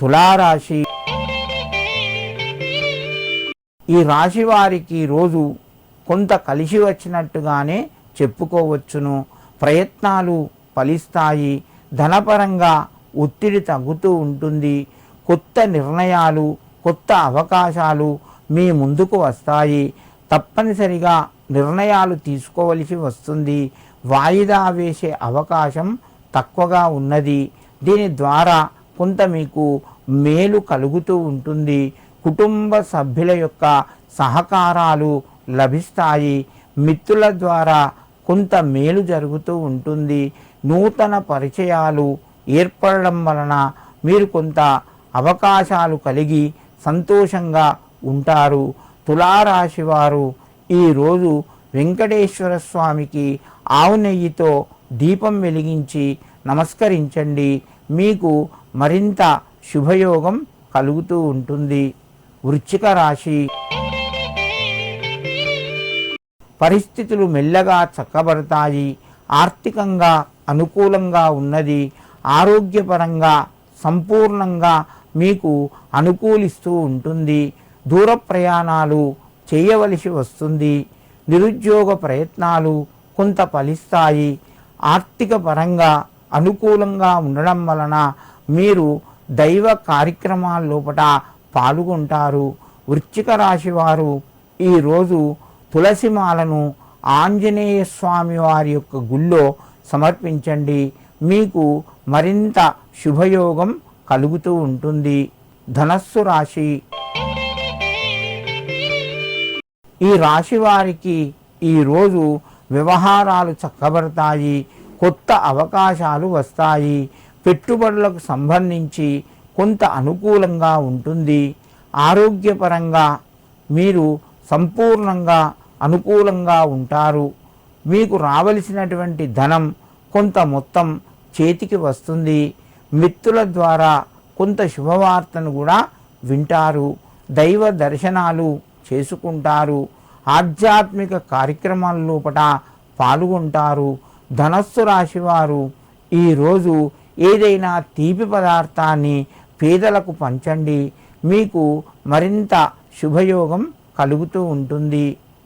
తులారాశి. ఈ రాశి వారికి రోజు కొంత కలిసి వచ్చినట్టుగానే చెప్పుకోవచ్చును. ప్రయత్నాలు ఫలిస్తాయి. ధనపరంగా ఒత్తిడి తగ్గుతూ ఉంటుంది. కొత్త నిర్ణయాలు కొత్త అవకాశాలు మీ ముందుకు వస్తాయి. తప్పనిసరిగా నిర్ణయాలు తీసుకోవలసి వస్తుంది. వాయిదా వేసే అవకాశం తక్కువగా ఉన్నది. దీని ద్వారా కొంత మీకు మేలు కలుగుతూ ఉంటుంది. కుటుంబ సభ్యుల యొక్క సహకారాలు లభిస్తాయి. మిత్రుల ద్వారా కొంత మేలు జరుగుతూ ఉంటుంది. నూతన పరిచయాలు ఏర్పడడం వలన మీరు కొంత అవకాశాలు కలిగి సంతోషంగా ఉంటారు. తులారాశి వారు ఈరోజు వెంకటేశ్వర స్వామికి ఆవు నెయ్యితో దీపం వెలిగించి నమస్కరించండి. మీకు మరింత శుభయోగం కలుగుతూ ఉంటుంది. వృచ్చిక రాశి పరిస్థితులు మెల్లగా చక్కబడతాయి. ఆర్థికంగా అనుకూలంగా ఉన్నది. ఆరోగ్యపరంగా సంపూర్ణంగా మీకు అనుకూలిస్తూ ఉంటుంది. దూర ప్రయాణాలు చేయవలసి వస్తుంది. నిరుద్యోగ ప్రయత్నాలు కొంత ఫలిస్తాయి. ఆర్థిక పరంగా అనుకూలంగా ఉండడం వలన మీరు దైవ కార్యక్రమాల లోపల పాల్గొంటారు. వృశ్చిక రాశి వారు ఈరోజు తులసిమాలను ఆంజనేయ స్వామి వారి యొక్క గుళ్ళో సమర్పించండి. మీకు మరింత శుభయోగం కలుగుతూ ఉంటుంది. ధనస్సు రాశి. ఈ రాశి వారికి ఈరోజు వ్యవహారాలు చక్కబడతాయి. కొత్త అవకాశాలు వస్తాయి. పెట్టుబడులకు సంబంధించి కొంత అనుకూలంగా ఉంటుంది. ఆరోగ్యపరంగా మీరు సంపూర్ణంగా అనుకూలంగా ఉంటారు. మీకు రావలసినటువంటి ధనం కొంత మొత్తం చేతికి వస్తుంది. మిత్రుల ద్వారా కొంత శుభవార్తను కూడా వింటారు. దైవ దర్శనాలు చేసుకుంటారు. ఆధ్యాత్మిక కార్యక్రమాల లోపల పాల్గొంటారు. ధనస్సు రాశి వారు ఈరోజు ఏదైనా తీపి పదార్థాన్ని పేదలకు పంచండి. మీకు మరింత శుభయోగం కలుగుతూ ఉంటుంది.